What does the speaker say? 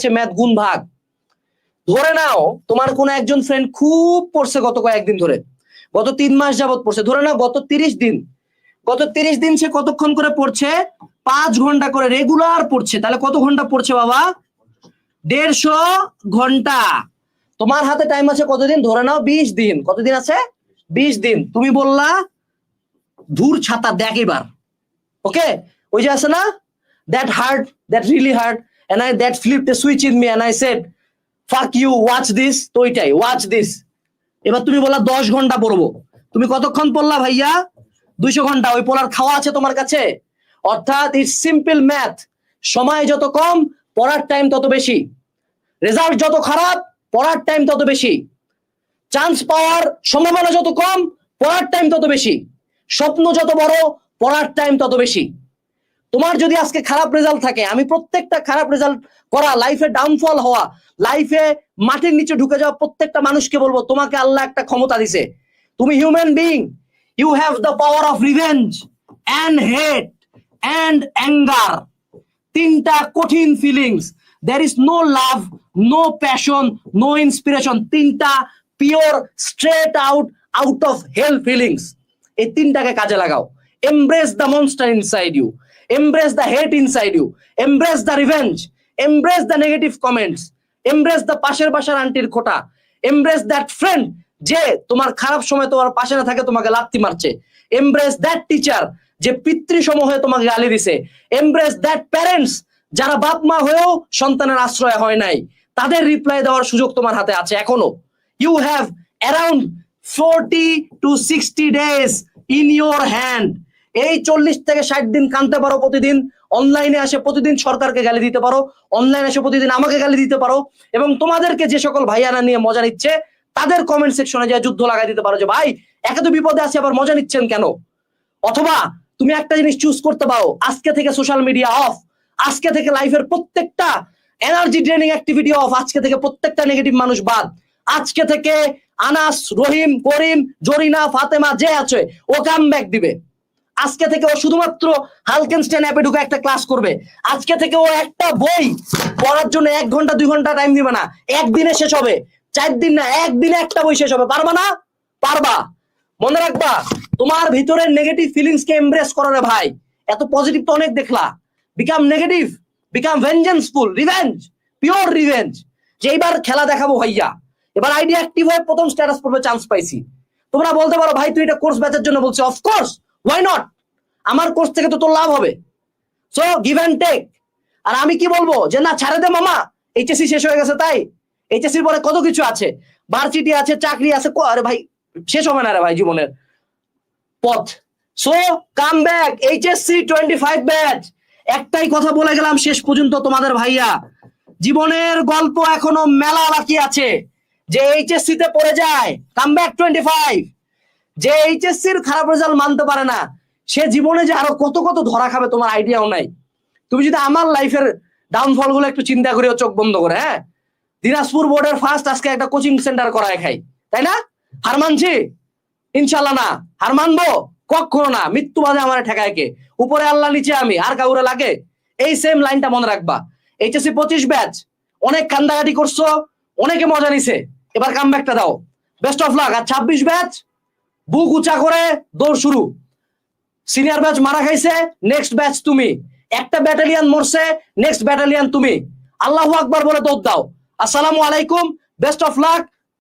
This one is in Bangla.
হচ্ছে ম্যাথ গুণ ভাগ। ধরে নাও, তোমার কোন একজন ফ্রেন্ড খুব পড়ছে গত কয়েকদিন ধরে। গত তিন মাস যাবত পড়ছে। ধরে নাও, গত তিরিশ দিন। গত তিরিশ দিন সে কতক্ষণ করে পড়ছে? পাঁচ ঘণ্টা করে রেগুলার পড়ছে। তাহলে কত ঘণ্টা পড়ছে বাবা? দেড়শো ঘণ্টা। তোমার হাতে টাইম আছে কতদিন? ধরে নাও, বিশ দিন। কতদিন আছে? বিশ দিন। তুমি বললা, ধূর ছাতা দেখ এবার। ওকে ওই যে আছে না? That hurt that really hurt and I that flip the switch in me and I said fuck you watch this তো ওইটাই ওয়াচ দিস এবার তুমি বললা, দশ ঘণ্টা পড়ব। তুমি কতক্ষণ পড়লা ভাইয়া? দুইশো ঘণ্টা। ওই পড়ার খাওয়া আছে তোমার কাছে? অর্থাৎ ইটস সিম্পল ম্যাথ সময় যত কম, পড়ার টাইম তত বেশি। রেজাল্ট যত খারাপ, পড়ার টাইম তত বেশি। চান্স পাওয়ার সম্ভাবনা যত কম, পড়ার টাইম তত বেশি। স্বপ্ন যত বড়, পড়ার টাইম তত বেশি। তোমার যদি আজকে খারাপ রেজাল্ট থাকে, আমি প্রত্যেকটা খারাপ রেজাল্ট করা লাইফে ডাউনফল হওয়া লাইফে মাটির নিচে ঢুকে যাওয়া প্রত্যেকটা মানুষকে বলব, তোমাকে আল্লাহ একটা ক্ষমতা দিছে। তুমি human being you have the power of revenge and hate and anger তিনটা কঠিন feelings there is no love no passion no inspiration তিনটা pure straight out out of hell feelings এই তিনটাকে কাজে লাগাও। Embrace the monster inside you embrace the hate inside you embrace the revenge embrace the negative comments embrace the পাশের বাসার আন্টির খোটা. এমব্রেস দ্যাট ফ্রেন্ড যে তোমার খারাপ সময় তোমার পাশে না থাকে তোমাকে লাত্তি মারছে। এমব্রেস দ্যাট টিচার যে পিতৃ হয়ে তোমাকে গালি দিছে। এমব্রেস দ্যাট প্যারেন্টস যারা বাপ মা হয়েও সন্তানের আশ্রয় হয় নাই। তাদের রিপ্লাই দেওয়ার সুযোগ তোমার হাতে আছে এখনও। You have around forty to sixty days in your hand এই চল্লিশ থেকে ষাট দিন কানতে পারো প্রতিদিন। অনলাইনে আসে প্রতিদিন সরকারকে গালি দিতে পারো। অনলাইনে এসে প্রতিদিন আমাকে গালি দিতে পারো। এবং তোমাদেরকে যে সকল ভাইয়ারা নিয়ে মজা নিচ্ছে, তাদের কমেন্ট সেকশনে যায় যুদ্ধ লাগাই দিতে পারো যে, ভাই, একে তো বিপদে আছে, আবার মজা নিচ্ছেন কেন? অথবা, তুমি একটা জিনিস চুজ করতে পারো। আজকে থেকে সোশ্যাল মিডিয়া অফ আজকে থেকে লাইফের প্রত্যেকটা এনার্জি ড্রেনিং অ্যাক্টিভিটি অফ আজকে থেকে প্রত্যেকটা নেগেটিভ মানুষ বাদ। আজকে থেকে আনাস, রহিম, করিম, জরিনা, ফাতেমা যে আছে, ও কাম ব্যাক দিবে। আজকে থেকে ও শুধুমাত্র হালকেনস্টেন অ্যাপে ঢুকে একটা ক্লাস করবে। আজকে থেকে ও একটা বই পড়ার জন্য এক ঘণ্টা, দুই ঘণ্টা টাইম দিবে না। একদিনে শেষ হবে। চার দিন না, একদিনে একটা বই শেষ হবে। পারবা না? পারবা। মনে রাখবা, তোমার ভিতরের নেগেটিভ ফিলিংস কে এমব্রেস করো রে ভাই। এত পজিটিভ তো অনেক দেখলা। Become negative become vengeanceful revenge pure revenge যে এইবার খেলা দেখাবো ভাইয়া। এবার আইডি অ্যাক্টিভ হয়ে প্রথম স্ট্যাটাস পড়বে চান্স পাইছি। তোমরা বলতে পারো, ভাই, তুই এটা কোর্স ব্যাচের জন্য বলছিস? অফকোর্স ওয়াই নট আমার কোর্স থেকে তো তোর লাভ হবে। সো গিভ অ্যান্ড টেক আর আমি কি বলব? যে না, ছাড়ে দে মামা। এইচএসসি শেষ হয়ে গেছে তাই। এইচএসসির পরে কত কিছু আছে? ভার্সিটি আছে, চাকরি আছে আরে ভাই, শেষ হবে না রে ভাই জীবনের পথ। So come back HSC twenty five batch একটাই কথা বলে গেলাম শেষ পর্যন্ত তোমাদের ভাইয়া। জীবনের গল্প এখনও মেলা বাকি আছে। যে এইচএসসি তে পড়ে যায় কাম ব্যাক টোয়েন্টি ফাইভ যে এইচএসসির খারাপ রেজাল্ট মানতে পারে না, সে জীবনে যে আরও কত কত ধরা খাবে তোমার আইডিয়াও নাই। তুমি যদি আমার লাইফের ডাউনফলগুলো একটু চিন্তা করিও চোখ বন্ধ করে হ্যাঁ? দিনাজপুর বোর্ডের ফার্স্ট আজকে একটা কোচিং সেন্টার করায় খাই, তাই না? হার মানছি ইনশাল্লাহ না। হার মানবো কখনো না মৃত্যুবাদে আমার ঠেকায় কে? উপরে আল্লাহ, নিচে আমি, আর কাউরে লাগে? এই সেম লাইনটা মনে রাখবা। এইচএসসি পঁচিশ ব্যাচ অনেক কান্দাকাটি করছ, অনেকে মজা নিছে। এবার কাম ব্যাকটা দাও। বেস্ট অফ লাক আর ছাব্বিশ ব্যাচ বুক উঁচা করে দৌড় শুরু। সিনিয়র ব্যাচ মারা খাইছে নেক্সট ব্যাচ তুমি। একটা ব্যাটালিয়ান মরছে নেক্সট ব্যাটালিয়ান তুমি। আল্লাহ আকবার বলে দৌড় দাও। আসসালামু আলাইকুম বেস্ট অফ লাক